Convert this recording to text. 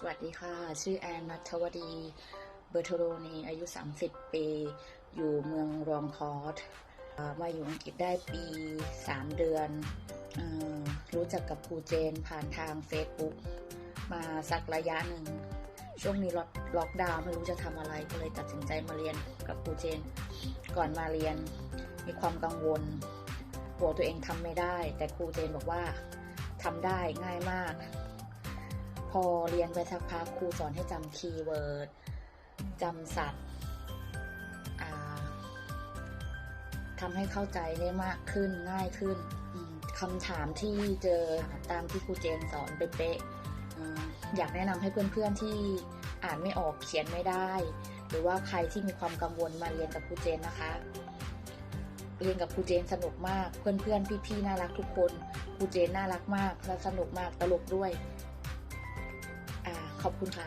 สวัสดีค่ะ ชื่อแอนนัทวดี เบอร์โทโรนีอายุ 30 ปี อยู่เมืองรองคอร์สมาอยู่อังกฤษได้ปี 3 เดือนอรู้จักกับครูเจนผ่านทาง Facebook มาสักระยะหนึ่ง ช่วงนี้ล็อกล็อกดาวน์ไม่รู้จะทำอะไร ก็เลยตัดสินใจมาเรียนกับครูเจน ก่อนมาเรียนมีความกังวลกลัวตัวเองทำไม่ได้ แต่ครูเจนบอกว่าทำได้ง่ายมาก พอเรียนไปสักพักครูสอนให้จำคีย์เวิร์ดจำศัพท์ทำให้เข้าใจได้มากขึ้นง่ายขึ้นคำถามที่เจอตามที่ครูเจนสอนเป๊ะๆออยากแนะนำให้เพื่อนๆที่อ่านไม่ออกเขียนไม่ได้ หรือว่าใครที่มีความกังวลมาเรียนกับครูเจนนะคะ เรียนกับครูเจนสนุกมากเพื่อนๆพี่ๆน่ารักทุกคนครูเจนน่ารักมากและสนุกมากตลกด้วย ขอบคุณค่ะ